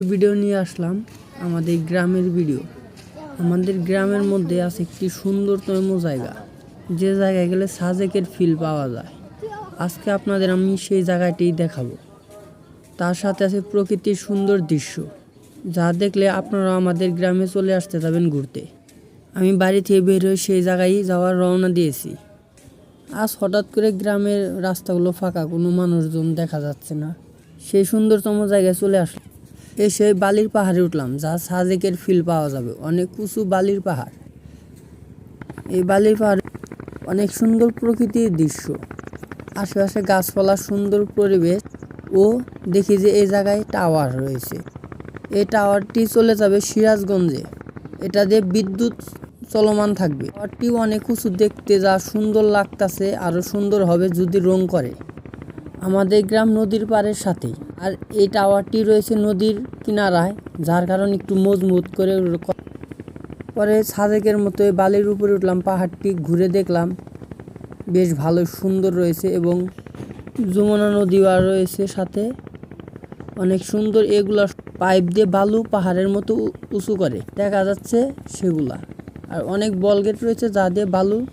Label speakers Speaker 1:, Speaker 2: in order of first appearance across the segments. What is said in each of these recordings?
Speaker 1: Video নিয়ে আসলাম, আমাদের গ্রামের ভিডিও। আমাদের গ্রামের মধ্যে আছে একটি সুন্দরতম জায়গা। যে জায়গায় গেলে সাজেকের ফিল পাওয়া যায়। আজকে আপনাদের আমি সেই জায়গাটি দেখাবো। তার সাথে আছে প্রকৃতির সুন্দর দৃশ্য। যা দেখলে আপনারা আমাদের গ্রামে চলে আসতে যাবেন ঘুরতে। আমি বাড়ি থেকে বের হয়ে সেই জায়গায় যাওয়ার রওনা দিয়েছি। আজ হঠাৎ করে গ্রামের রাস্তাগুলো ফাঁকা, কোনো মানুষজন দেখা যাচ্ছে না। সেই সুন্দরতম জায়গায় চলে আসলাম। এসে বালির পাহাড়ে উঠলাম, যা সাজেকের ফিল পাওয়া যাবে। অনেক উঁচু বালির পাহাড়। এই বালির পাহাড় অনেক সুন্দর প্রকৃতির দৃশ্য। আশেপাশে গাছপালা, সুন্দর পরিবেশ ও দেখি যে এই জায়গায় টাওয়ার রয়েছে। এই টাওয়ারটি চলে যাবে সিরাজগঞ্জে। এটা দিয়ে বিদ্যুৎ চলমান থাকবে। টাওয়ারটি অনেক উঁচু দেখতে যা সুন্দর লাগতাছে আরও সুন্দর হবে যদি রং করে। আমাদের গ্রাম নদীর পাড়ের সাথেই। আর এই টাওয়ারটি রয়েছে নদীর কিনারায়, যার কারণে একটু মজবুত করে পরে সাজেকের মতো বালির উপরে উঠলাম, পাহাড়টি ঘুরে দেখলাম। বেশ ভালো, সুন্দর রয়েছে এবং যমুনা নদীও রয়েছে সাথে। অনেক সুন্দর এগুলা পাইপ দিয়ে বালু পাহাড়ের মতো উঁচু করে। দেখা যাচ্ছে সেগুলা। আর অনেক বলগেট রয়েছে যা দিয়ে বালু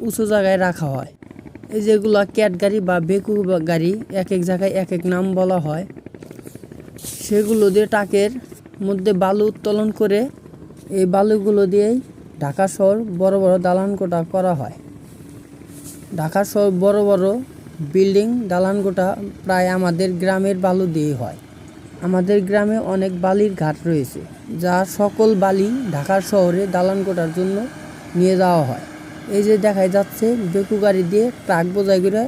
Speaker 1: উঁচু জায়গায় রাখা হয়। এই যেগুলা ক্যাট গাড়ি বা বেকু গাড়ি, এক এক জায়গায় এক এক নাম বলা হয়, সেগুলো দিয়ে টাকের মধ্যে বালু উত্তোলন করে এই বালুগুলো দিয়েই ঢাকা শহর বড় বড় দালান কোটা করা হয়। ঢাকা শহর বড় বড় বিল্ডিং দালান কোটা প্রায় আমাদের গ্রামের বালু দিয়েই হয়। আমাদের গ্রামে অনেক বালির ঘাট রয়েছে, যা সকল বালি ঢাকা শহরে দালান কোটার জন্য নিয়ে যাওয়া হয়। এই যে দেখাই যাচ্ছে, বেকু গাড়ি দিয়ে ট্রাক বোঝাই করে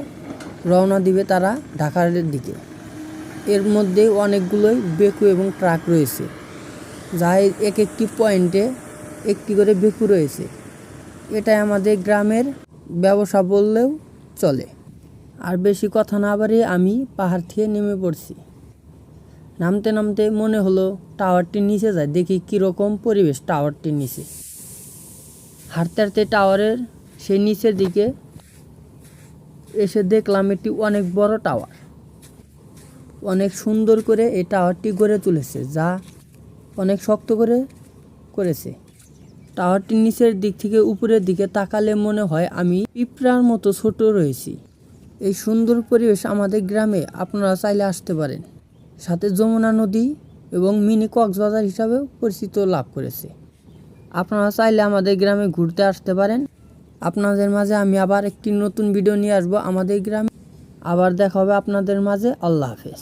Speaker 1: রওনা দিবে তারা ঢাকার দিকে। এর মধ্যে অনেকগুলোই বেকু এবং ট্রাক রয়েছে। যা এক একটি পয়েন্টে একটি করে বেকু রয়েছে। এটাই আমাদের গ্রামের ব্যবসা বললেও চলে। আর বেশি কথা না বাড়িয়ে আমি পাহাড় থেকে নেমে পড়ছি। নামতে নামতে মনে হলো টাওয়ারটির নিচে যায়, দেখি কীরকম পরিবেশ টাওয়ারটির নিচে। হাঁটতে হাঁটতে টাওয়ারের সেই নিচের দিকে এসে দেখলাম এটি অনেক বড় টাওয়ার। অনেক সুন্দর করে এই টাওয়ারটি গড়ে তুলেছে, যা অনেক শক্ত করে করেছে। টাওয়ারটির নিচের দিক থেকে উপরের দিকে তাকালে মনে হয় আমি পিঁপড়ার মতো ছোট রয়েছি। এই সুন্দর পরিবেশ আমাদের গ্রামে আপনারা চাইলে আসতে পারেন। সাথে যমুনা নদী এবং মিনি কক্সবাজার হিসাবেও পরিচিত লাভ করেছে। আপনারা চাইলে আমাদের গ্রামে ঘুরতে আসতে পারেন। আপনাদের মাঝে আমি আবার একটি নতুন ভিডিও নিয়ে আসব আমাদের গ্রামে। আবার দেখা হবে আপনাদের মাঝে। আল্লাহ হাফেজ।